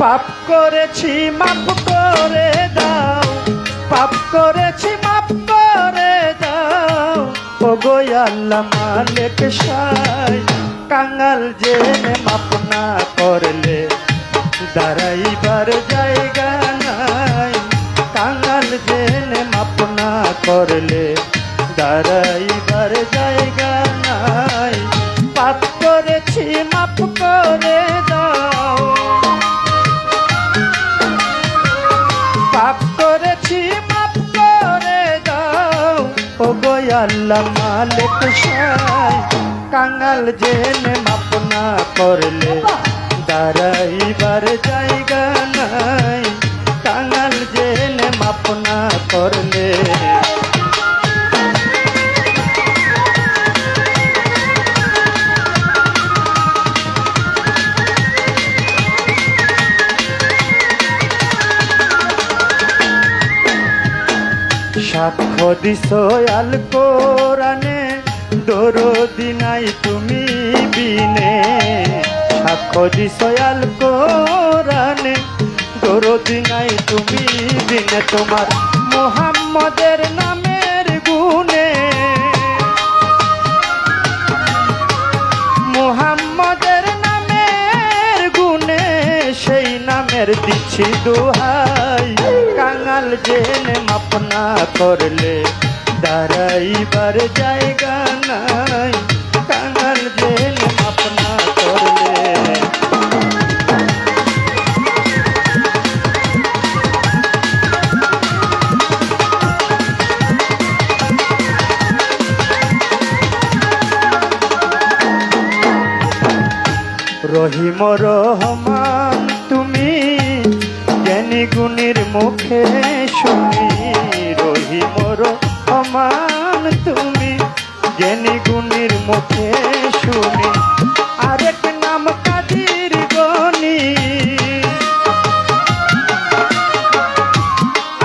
পাপ করেছি, মাফ করে দাও। পাপ করেছি, মাফ করে দাও। ও আল্লাহ মালিক সাই কাঙ্গাল জেনে মাপ না করলে দাঁড়াইবার জায়গা নাই। কাঙ্গাল জেনে মাপ না করলে দাঁড়াইবার জায়গা নাই। পাপ করেছি মাপ করে আল্লাহ মালিক সাই। কাঙাল জেনে মাপনা করলে দাঁড়াইবার জায়গা নাই। কাঙাল জেনে মাপনা করলে সাক্ষ্য দিস আল কোরআনে, দরদি নাই তুমি বিনে। সাক্ষ্য দিস আল কোরআনে, দরদি নাই তুমি বিনে তোমার মোহাম্মদের নামের গুণে। মোহাম্মদের নামের গুণে সেই নামের দিচ্ছি দোহাই। কাঙাল জেনে মাপনা করলে, দাঁড়াইবার জায়গা নাই। কাঙাল জেনে মাপনা করলে। রহিম রহমান, তুমি জ্ঞানী গুণীর মুখে শুনি রহিম রহমান তুমি। জ্ঞানী গুণীর মুখে শুনি, আরেক নাম কাদির গনি।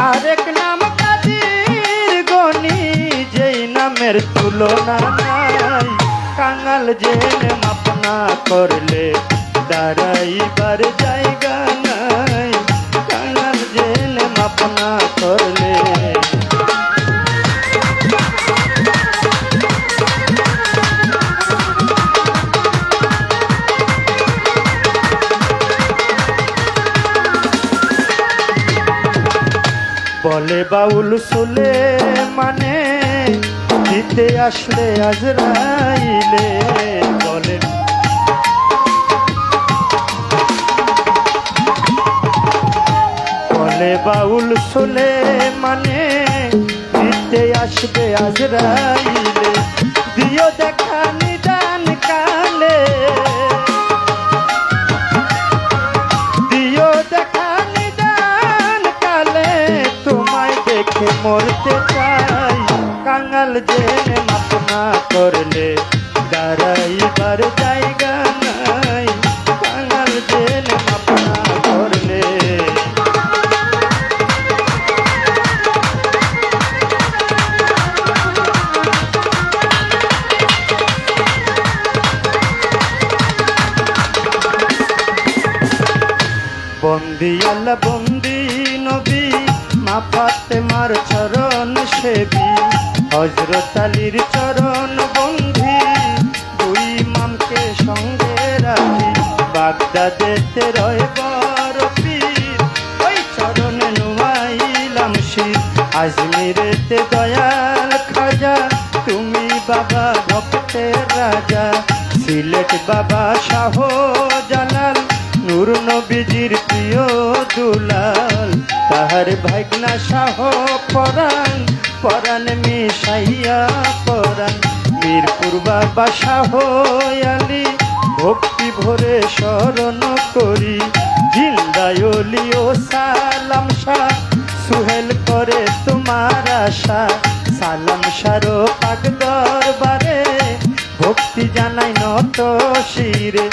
আরেক নাম কাদির গনি, যেই নামের তুলনা নাই। কাঙাল জেনে মাপনা করলে, দাঁড়াইবার জায়গা বলে, বাউল সুলে মানে দিতে আসলে আজরাইলে বলে বলে, বাউল সুলে মানে দিতে আসবে আজরাইলে দিও দেখা নিদান জেনে মাপনা করলে দাঁড়াইবার জায়গা নাই। কাঙাল জেনে মাপনা করলে বন্দি আল্লাহ বন্দি নবী মা ফাতেমার চরণ সেবী। হজরত আলীর চরণ বন্ধি দুই মামকে সঙ্গে রাখি। বাগদাদেতে রয় বড় পীর, ওই চরণে নুয়াইলাম শীত আজমিরেতে দয়াল খাজা, তুমি বাবা ভক্তের রাজা। সিলেট বাবা শাহ জালাল নূর নবীজির প্রিয় দুলাল। তাহার ভাগনা শাহ পরাণ পরাণ মিশাইয়া, পরাণ মিরপুর বাবা শাহ আলী ভক্তি ভরে স্মরণ করি জিন্দায়লি ও সালাম শাহ সুহেল করে তোমার আশা, সালাম সারো পাক দরবারে। ভক্তি জানাই নত শিরে,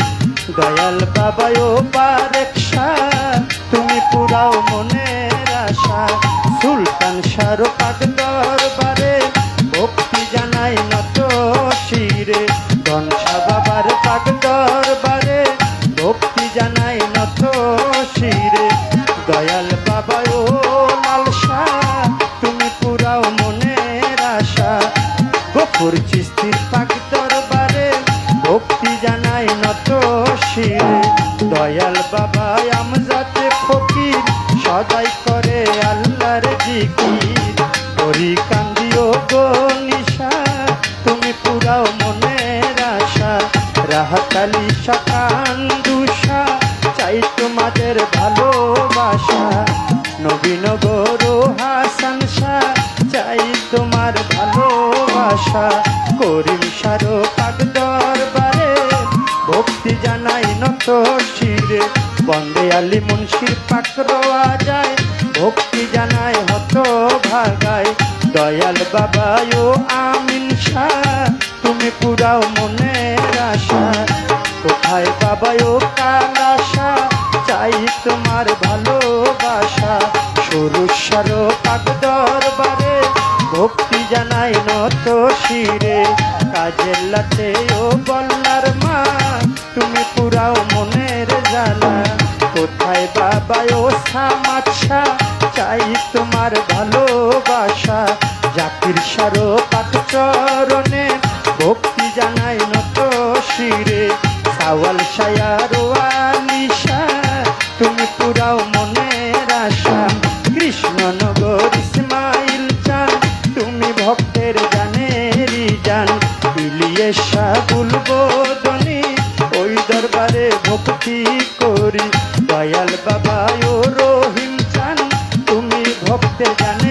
দয়াল বাবা ও বারেকশা তুমি পুরাও মনের আশা, সুলতান সারো কনসা বাবার পাক দরবারে, ভক্তি জানাই নথ শিরে। দয়াল বাবা ও লালসা, তুমি পুরাও মনের আশা। গোপুর চিস্তির পাক দরবারে, ভক্তি জানাই নত শিরে। দয়াল বাবা আমজাতে ফকির, সদাই করে আল্লাহর জিকির। রাহাতালি সকান দুষা, চাই তোমাদের ভালোবাসা। নবীন গরু হাসান শাহ, চাই তোমার ভালোবাসা। করিম সারো পাক দরবারে ভক্তি জানাই নত শিরে। বন্দে আলী মুন্সির পাক যায়, ভক্তি জানাই হত ভাগায়। দয়াল বাবা ও আমিন শাহ, তুমি পুরাও মনের আশা। কোথায় বাবা, ও কালাশা চাই তোমার ভালোবাসা। সরু সারো পাক দরবারে, ভক্তি জানাই নত শিরে। কাজের লাতে ও বল্লার মা তুমি পুরাও মনের জ্বালা। কোথায় বাবা, ও সামাচ্ছা চাই তোমার ভালোবাসা। জাতির সারো পাক চরণে, ভক্তি জানাই নত শিরে। সাওয়াল সায়ার আলিশা, তুমি পুরাও মনের আশা। কৃষ্ণনগর ইসমাইল চান, তুমি ভক্তের জানেরি জান। বিলিয়ে শাহুল বোধনী ওই দরবারে ভক্তি করি। দয়াল বাবা ও রহিম চান, তুমি ভক্তের জান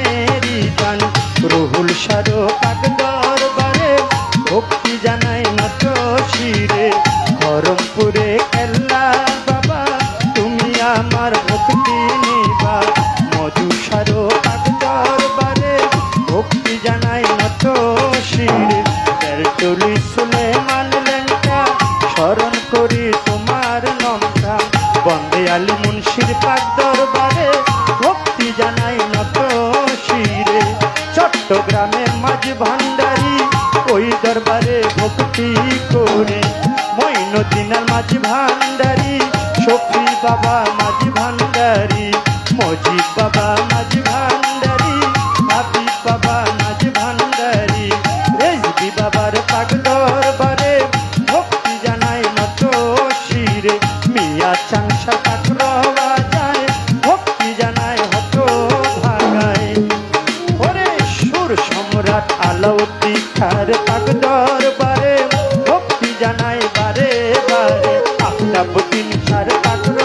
বারে বারে আফতাবুদ্দিন খার পাক পাত্র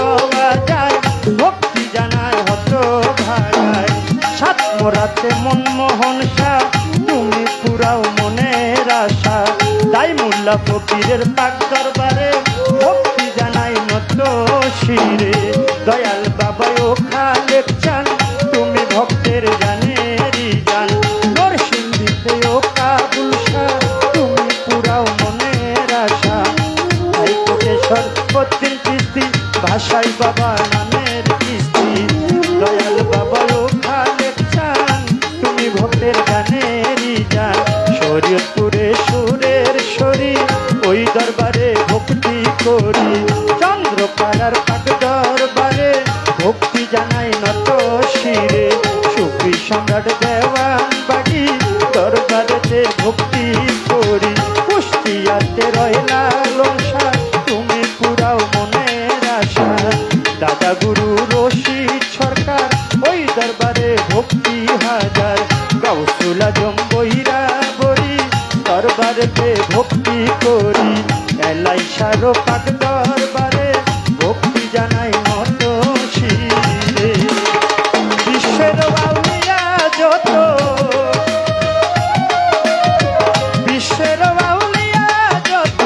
যায় ভক্তি জানায় হত ভাগায়। সাত মোরাতে মনমোহন শাহ তুমি পুরাও মনের আশা তাই মোল্লা ফকিরের পাক করি। চন্দ্রপাড়ার পাক দরবারে ভক্তি জানাই নত শিরে। সুখী সম্রাট দেওয়ান বাড়ি দরবারেতে ভক্তি করি। কুষ্টিয়াতে রয়লা লংসা, তুমি পুরাও মনের আশা। দাদা গুরু রশিদ সরকার, ওই দরবারে ভক্তি হাজার। গাউসুল আজম বৈরা বরি দরবারেতে ভক্তি করি। এলাই সারো পাক দরবারে ভক্তি জানাই মত শিরে বিশ্বের বাউলিয়া যত, বিশ্বের বাউলিয়া যত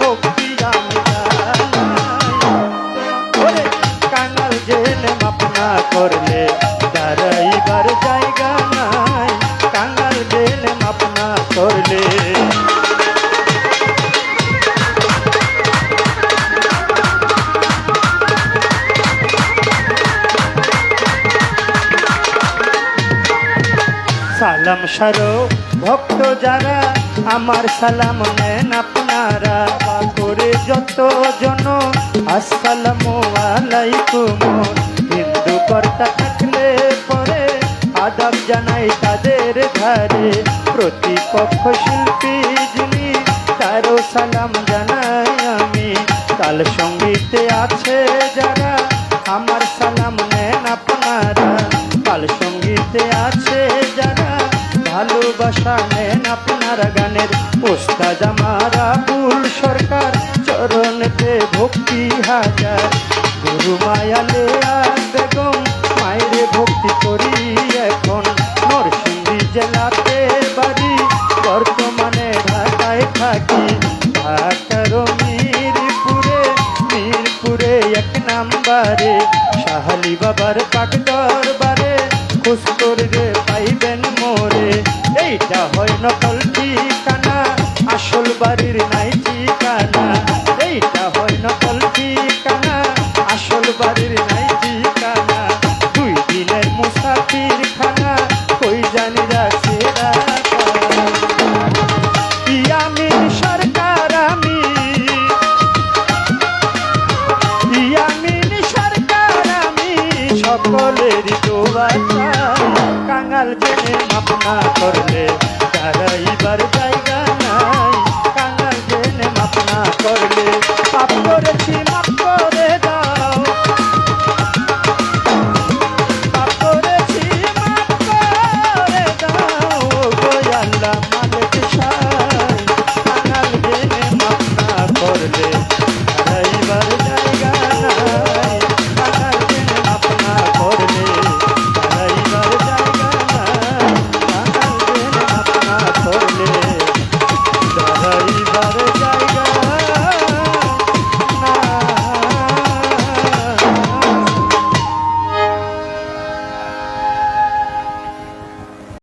ভক্তি জানাই। কাঙাল জেলে মাপনা করলে সালাম সারো। ভক্ত যারা, আমার সালাম নেন আপনারা। করে যত জন, আসসালামু আলাইকুম। হিন্দু কর্তা থাকলে পরে আদাব জানাই তাদের ধারে প্রতিপক্ষ শিল্পী যিনি, তারও সালাম জানাই আমি। কাল সঙ্গীতে আছে যারা, আমার সালাম ভালোবাসা নেন আপনার গানের ওস্তাদ আমারা বুল সরকার চরণতে ভক্তি হাজার গুরু মায়ালে আর নকল ঠিকানা, আসল বাড়ির নাই ঠিকানা। দুই দিনের মুসাফির খানা কই জানি রাখে ইয়ামিন সরকার আমি? ইয়ামিন সরকার আমি? সকলের দোয়া কাঙাল জেনে মাপনা করলে দাঁড়াইবার জায়গা